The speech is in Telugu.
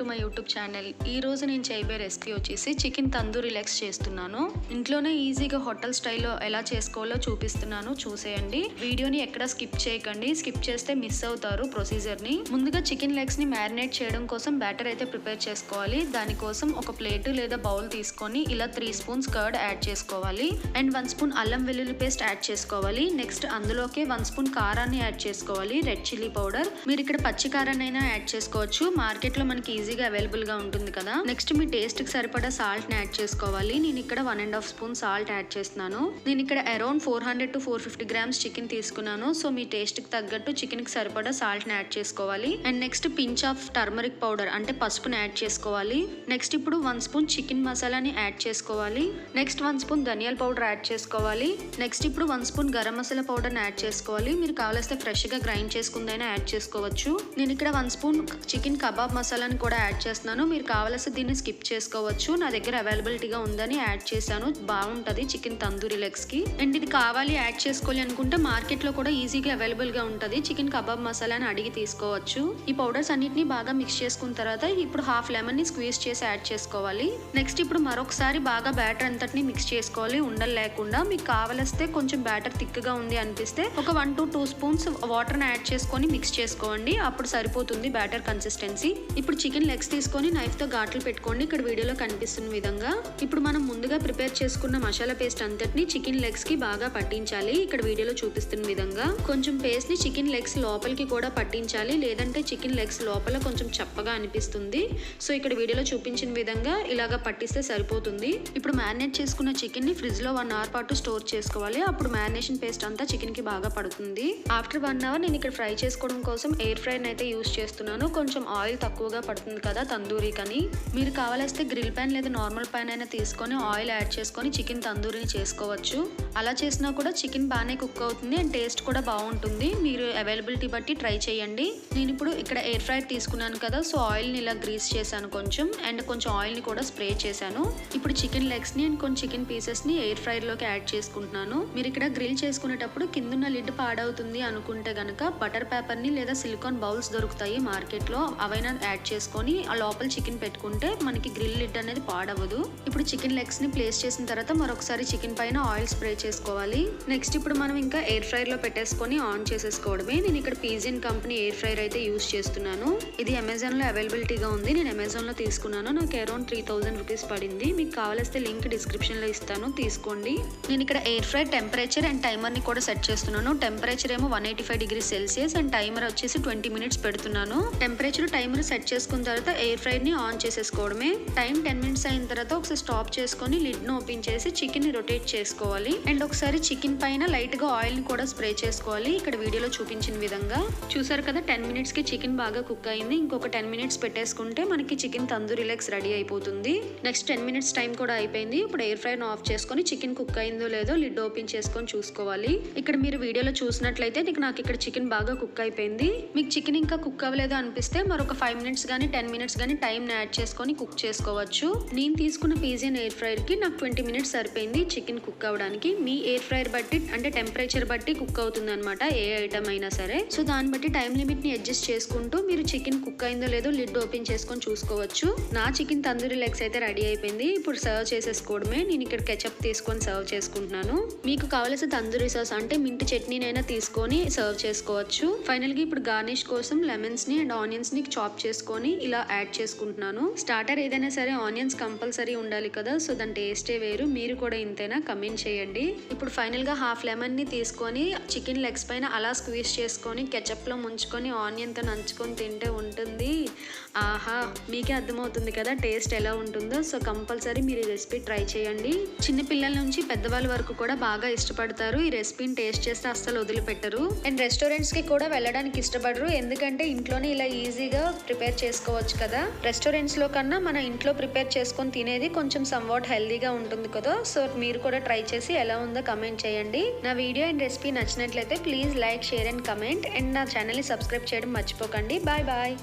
టు మై యూట్యూబ్ ఛానల్ ఈ రోజు నేను చేయబోయే రెసిపీ వచ్చేసి చికెన్ తందూరి లెగ్స్ చేస్తున్నాను. ఇంట్లోనే ఈజీగా హోటల్ స్టైల్లో ఎలా చేసుకోవాలో చూపిస్తున్నాను. చూసేయండి. వీడియోని ఎక్కడ స్కిప్ చేయకండి. స్కిప్ చేస్తే మిస్ అవుతారు ప్రొసీజర్ని ముందుగా చికెన్ లెగ్స్ని మ్యారినేట్ చేయడం కోసం బ్యాటర్ అయితే ప్రిపేర్ చేసుకోవాలి. దానికోసం ఒక ప్లేట్ లేదా బౌల్ తీసుకొని ఇలా త్రీ స్పూన్స్ కర్డ్ యాడ్ చేసుకోవాలి. అండ్ వన్ స్పూన్ అల్లం వెల్లుల్లి పేస్ట్ యాడ్ చేసుకోవాలి. నెక్స్ట్ అందులోకే వన్ స్పూన్ కారాన్ని యాడ్ చేసుకోవాలి. Red chilli powder. మీరు ఇక్కడ పచ్చి కారాన్ని అయినా యాడ్ చేసుకోవచ్చు. మార్కెట్లో మనకి ఈజీగా అవైలబుల్గా ఉంటుంది కదా. నెక్స్ట్ మీ టేస్ట్కి సరిపడా సాల్ట్ని యాడ్ చేసుకోవాలి. నేను ఇక్కడ one and half spoon salt add చేస్తున్నాను. నేను ఇక్కడ around four hundred to four fifty grams chicken తీసుకున్నాను. సో మీ టేస్ట్కి తగ్గట్టు చికెన్కి సరిపడా సాల్ట్ని యాడ్ చేసుకోవాలి. And next pinch of turmeric powder అంటే పసుపుని యాడ్ చేసుకోవాలి. నెక్స్ట్ ఇప్పుడు వన్ స్పూన్ చికెన్ మసాలాని యాడ్ చేసుకోవాలి. నెక్స్ట్ వన్ స్పూన్ ధనియాల పౌడర్ యాడ్ చేసుకోవాలి. నెక్స్ట్ ఇప్పుడు one spoon garam masala powder add చేసుకోవాలి. మీరు కావాల్సిన ఫ్రెష్గా గ్రైండ్ చేసుకుందైనా యాడ్ చేసుకోవచ్చు. నేను ఇక్కడ వన్ స్పూన్ చికెన్ కబాబ్ మసాలాని కూడా యాడ్ చేస్తున్నాను. మీరు కావలసి దీన్ని స్కిప్ చేసుకోవచ్చు. నా దగ్గర అవైలబిలిటీగా ఉందని యాడ్ చేశాను. బాగుంటుంది చికెన్ తందూరి లెగ్స్కి అండ్ ఇది కావాలి యాడ్ చేసుకోవాలి అనుకుంటే మార్కెట్లో కూడా ఈజీగా అవైలబుల్గా చికెన్ కబాబ్ మసాలాని అడిగి తీసుకోవచ్చు. ఈ పౌడర్స్ అన్నిటిని బాగా మిక్స్ చేసుకున్న తర్వాత ఇప్పుడు హాఫ్ లెమన్ని స్క్వీజ్ చేసి యాడ్ చేసుకోవాలి. నెక్స్ట్ ఇప్పుడు మరొకసారి బాగా బ్యాటర్ అంతటిని మిక్స్ చేసుకోవాలి. ఉండలు లేకుండా మీకు కావలిస్తే కొంచెం బ్యాటర్ థిక్గా ఉంది అనిపిస్తే ఒక one to two spoons water add చేసుకొని మిక్స్ చేసుకోండి. అప్పుడు సరిపోతుంది బ్యాటర్ కన్సిస్టెన్సీ. ఇప్పుడు చికెన్ చికెన్ లెగ్స్ తీసుకొని నైఫ్తో ఘాట్లు పెట్టుకోండి. ఇక్కడ వీడియోలో కనిపిస్తున్న విధంగా ఇప్పుడు మనం ముందుగా ప్రిపేర్ చేసుకున్న మసాలా పేస్ట్ అంతటిని చికెన్ లెగ్స్కి బాగా పట్టించాలి. ఇక్కడ వీడియోలో చూపిస్తున్న విధంగా కొంచెం పేస్ట్ని చికెన్ లెగ్స్ లోపలికి కూడా పట్టించాలి. లేదంటే చికెన్ లెగ్స్ లోపల కొంచెం చప్పగా అనిపిస్తుంది. సో ఇక్కడ వీడియోలో చూపించిన విధంగా ఇలాగా పట్టిస్తే సరిపోతుంది. ఇప్పుడు మ్యారినేట్ చేసుకున్న చికెన్ని ఫ్రిడ్జ్లో వన్ అవర్ పాటు స్టోర్ చేసుకోవాలి. అప్పుడు మ్యారినేషన్ పేస్ట్ అంతా చికెన్కి బాగా పడుతుంది. ఆఫ్టర్ వన్ అవర్ నేను ఇక్కడ ఫ్రై చేసుకోవడం కోసం ఎయిర్ ఫ్రైన్ అయితే యూస్ చేస్తున్నాను. కొంచెం ఆయిల్ తక్కువగా పడుతుంది. కదా తందూరికని మీరు కావాలిస్తే గ్రిల్ ప్యాన్ లేదా నార్మల్ ప్యాన్ అయినా తీసుకొని ఆయిల్ యాడ్ చేసుకొని చికెన్ తందూరిని చేసుకోవచ్చు. అలా చేసినా కూడా చికెన్ బాగానే కుక్ అవుతుంది అండ్ టేస్ట్ కూడా బాగుంటుంది. మీరు అవైలబిలిటీ బట్టి ట్రై చేయండి. నేను ఇప్పుడు ఇక్కడ ఎయిర్ ఫ్రైర్ తీసుకున్నాను కదా సో ఆయిల్ని ఇలా గ్రీస్ చేశాను కొంచెం అండ్ కొంచెం ఆయిల్ని కూడా స్ప్రే చేశాను. ఇప్పుడు చికెన్ లెగ్స్ని అండ్ కొన్ని చికెన్ పీసెస్ని ఎయిర్ ఫ్రైర్లోకి యాడ్ చేసుకుంటున్నాను. మీరు ఇక్కడ గ్రిల్ చేసుకునేటప్పుడు కిందున్న లిడ్ పాడవుతుంది అనుకుంటే గనక బటర్ పేపర్ని లేదా సిలికాన్ బౌల్స్ దొరుకుతాయి మార్కెట్లో అవైనా యాడ్ చేసుకోండి చేసుకొని ఆ లోపల చికెన్ పెట్టుకుంటే మనకి గ్రిల్ లిడ్ అనేది పాడవదు ఇప్పుడు చికెన్ లెగ్స్ని ప్లేస్ చేసిన తర్వాత మరొకసారి చికెన్ పైన ఆయిల్ స్ప్రే చేసుకోవాలి. నెక్స్ట్ ఇప్పుడు మనం ఇంకా ఎయిర్ ఫ్రైర్లో పెట్టేసుకొని ఆన్ చేసేసుకోవడమే. నేను ఇక్కడ పీజియన్ కంపెనీ ఎయిర్ ఫ్రైర్ అయితే యూస్ చేస్తున్నాను. ఇది అమెజాన్లో అవైలబిలిటీగా ఉంది. నేను అమెజాన్లో తీసుకున్నాను. నాకు అరౌండ్ త్రీ థౌసండ్ రూపీస్ పడింది. మీకు కావాలిస్తే లింక్ డిస్క్రిప్షన్లో ఇస్తాను. తీసుకోండి. నేను ఇక్కడ ఎయిర్ ఫ్రై టెంపరేచర్ అండ్ టైమర్ని కూడా సెట్ చేస్తున్నాను. టెంపరేచర్ ఏమో one eighty five degree Celsius and timer వచ్చేసి ట్వంటీ మినిట్స్ పెడుతున్నాను. టెంపరేచర్ టైమర్ సెట్ చేసుకున్న తర్వాత ఎయిర్ ఫ్రైని ఆన్ చేసేసుకోవడమే. టైం టెన్ మినిట్స్ అయిన తర్వాత ఒకసారి స్టాప్ చేసుకొని లిడ్ను ఓపెన్ చేసి చికెన్ని రొటేట్ చేసుకోవాలి. అండ్ ఒకసారి చికెన్ పైన లైట్గా ఆయిల్ని కూడా స్ప్రే చేసుకోవాలి. ఇక్కడ వీడియోలో చూపించిన విధంగా. చూసారు కదా టెన్ మినిట్స్కి చికెన్ బాగా కుక్ అయింది. ఇంకొక టెన్ మినిట్స్ పెట్టేసుకుంటే మనకి చికెన్ తందూరి లెగ్స్ రెడీ అయిపోతుంది. నెక్స్ట్ టెన్ మినిట్స్ టైం కూడా అయిపోయింది. ఇప్పుడు ఎయిర్ ఫ్రైర్ ఆఫ్ చేసుకొని చికెన్ కుక్ అయిందో లేదో లిడ్ ఓపెన్ చేసుకొని చూసుకోవాలి. ఇక్కడ మీరు వీడియోలో చూసినట్లయితే నాకు ఇక్కడ చికెన్ బాగా కుక్ అయిపోయింది. మీకు చికెన్ ఇంకా కుక్ అవ్వలేదు అనిపిస్తే మరొక ఫైవ్ మినిట్స్ కానీ టెన్ మినిట్స్ కానీ టైం యాడ్ చేసుకొని కుక్ చేసుకోవచ్చు. నేను తీసుకున్న పీజియన్ ఎయిర్ ఫ్రైర్కి నాకు ట్వంటీ మినిట్స్ సరిపోయింది. చికెన్ కుక్ అవ్వడానికి. మీ ఎయిర్ ఫ్రైర్ బట్టి అంటే టెంపరేచర్ బట్టి కుక్ అవుతుంది అనమాట ఏ ఐటమ్ అయినా సరే. సో దాన్ని బట్టి టైం లిమిట్ని అడ్జస్ట్ చేసుకుంటూ మీరు చికెన్ కుక్ అయిందో లేదో లిడ్ ఓపెన్ చేసుకొని చూసుకోవచ్చు. నా చికెన్ తందూరి లెగ్స్ అయితే రెడీ అయిపోయింది. ఇప్పుడు సర్వ్ చేసేసుకోవడమే. నేను ఇక్కడ కెచప్ తీసుకొని సర్వ్ చేసుకుంటున్నాను. మీకు కావలసిన తందూరి సాస్ అంటే మింటి చట్నీనైనా తీసుకొని సర్వ్ చేసుకోవచ్చు. ఫైనల్గా ఇప్పుడు గార్నిష్ కోసం లెమన్స్ని అండ్ ఆనియన్స్ని చాప్ చేసుకొని ఇలా యాడ్ చేసుకుంటున్నాను. స్టార్టర్ ఏదైనా సరే ఆనియన్స్ కంపల్సరీ ఉండాలి కదా సో దాని టేస్టే వేరు. మీరు కూడా ఇంతైనా? కమెంట్ చేయండి. ఇప్పుడు ఫైనల్గా హాఫ్ లెమన్ని తీసుకొని చికెన్ లెగ్స్ పైన అలా స్క్వీజ్ చేసుకొని కెచప్లో ముంచుకొని ఆనియన్తో నంచుకొని తింటే ఉంటుంది. ఆహా మీకే అర్థమవుతుంది కదా టేస్ట్ ఎలా ఉంటుందో. సో కంపల్సరీ మీరు ఈ రెసిపీ ట్రై చేయండి. చిన్న పిల్లల నుంచి పెద్దవాళ్ళ వరకు కూడా బాగా ఇష్టపడతారు. ఈ రెసిపీని టేస్ట్ చేస్తే అస్సలు వదిలిపెట్టరు. అండ్ రెస్టారెంట్స్కి కూడా వెళ్ళడానికి ఇష్టపడరు. ఎందుకంటే ఇంట్లోనే ఇలా ఈజీగా ప్రిపేర్ చేసుకోవచ్చు. కదా. రెస్టారెంట్స్లో కన్నా మన ఇంట్లో ప్రిపేర్ చేసుకొని తినేది కొంచెం సమ్వాట్ హెల్దీగా ఉంటుంది కదా. సో మీరు కూడా ట్రై చేసి ఎలా ఉందో కమెంట్ చేయండి. నా వీడియో అండ్ రెసిపీ నచ్చినట్లయితే please like share and comment and నా ఛానల్ని సబ్స్క్రైబ్ చేయడం మర్చిపోకండి. Bye bye